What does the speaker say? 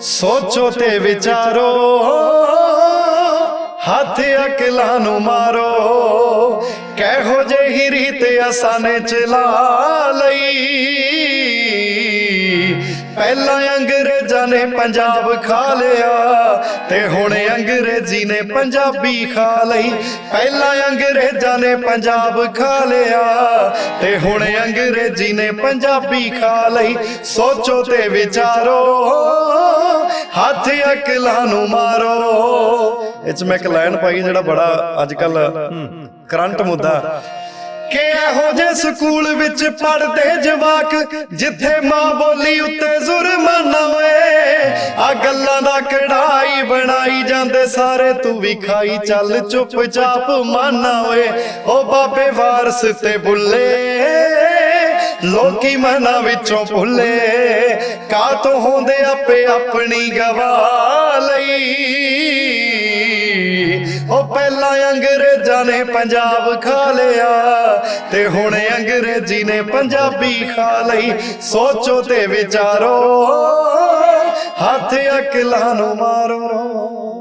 ਸੋਚੋ ਤੇ ਵਿਚਾਰੋ ਹੱਥ ਅਕਲਾਂ ਨੂੰ ਮਾਰੋ ਕਹਿੋ ਜਿਹੀ ਰੀਤ ਅਸਾਂ ਨੇ ਚਲਾ ਲਈ। ਪਹਿਲਾਂ ਅੰਗਰੇਜ਼ਾਂ ਨੇ ਪੰਜਾਬ ਖਾ ਲਿਆ ਤੇ ਹੁਣ ਅੰਗਰੇਜ਼ੀ ਨੇ ਪੰਜਾਬੀ ਖਾ ਲਈ। ਪਹਿਲਾਂ ਅੰਗਰੇਜ਼ਾਂ ਨੇ ਪੰਜਾਬ ਖਾ ਲਿਆ ਤੇ ਹੁਣ ਅੰਗਰੇਜ਼ੀ ਨੇ ਪੰਜਾਬੀ ਖਾ ਲਈ। ਸੋਚੋ ਤੇ ਵਿਚਾਰੋ ਅਕਲਾਂ ਨੂੰ ਮਾਰੋ। ਇਹ ਚ ਮੈਂ ਇੱਕ ਲਾਈਨ ਪਾਈ ਜਿਹੜਾ ਬੜਾ ਅੱਜ ਕੱਲ ਕਰੰਟ ਮੁੱਦਾ। ਕਿ ਇਹੋ ਜੇ ਸਕੂਲ ਵਿੱਚ ਪੜਦੇ ਜਵਾਕ ਜਿੱਥੇ ਮਾਂ ਬੋਲੀ ਉੱਤੇ ਜ਼ੁਰਮਾਨਾ ਓਏ ਆ ਗੱਲਾਂ ਦਾ ਕਢਾਈ ਬਣਾਈ ਜਾਂਦੇ ਸਾਰੇ ਤੂੰ ਵੀ ਖਾਈ ਚੱਲ ਚੁੱਪਚਾਪ ਮਾਨਾ ਓਏ ਓ ਬਾਬੇ ਵਾਰਸ ਤੇ ਬੁੱਲੇ ਲੋਕੀ ਮਨਾਂ ਵਿੱਚੋਂ ਭੁੱਲੇ। ਕਾ ਤੋਂ ਹੁੰਦੇ ਆਪੇ ਆਪਣੀ ਗਵਾ ਪਹਿਲਾਂ ਅੰਗਰੇਜ਼ਾਂ ਨੇ ਪੰਜਾਬ ਖਾ ਲਿਆ ਤੇ ਹੁਣ ਅੰਗਰੇਜ਼ੀ ਨੇ ਪੰਜਾਬੀ ਖਾ ਲਈ। ਸੋਚੋ ਤੇ ਵਿਚਾਰੋ, ਹੱਥ ਅਕਲਾਂ ਨੂੰ ਮਾਰੋ।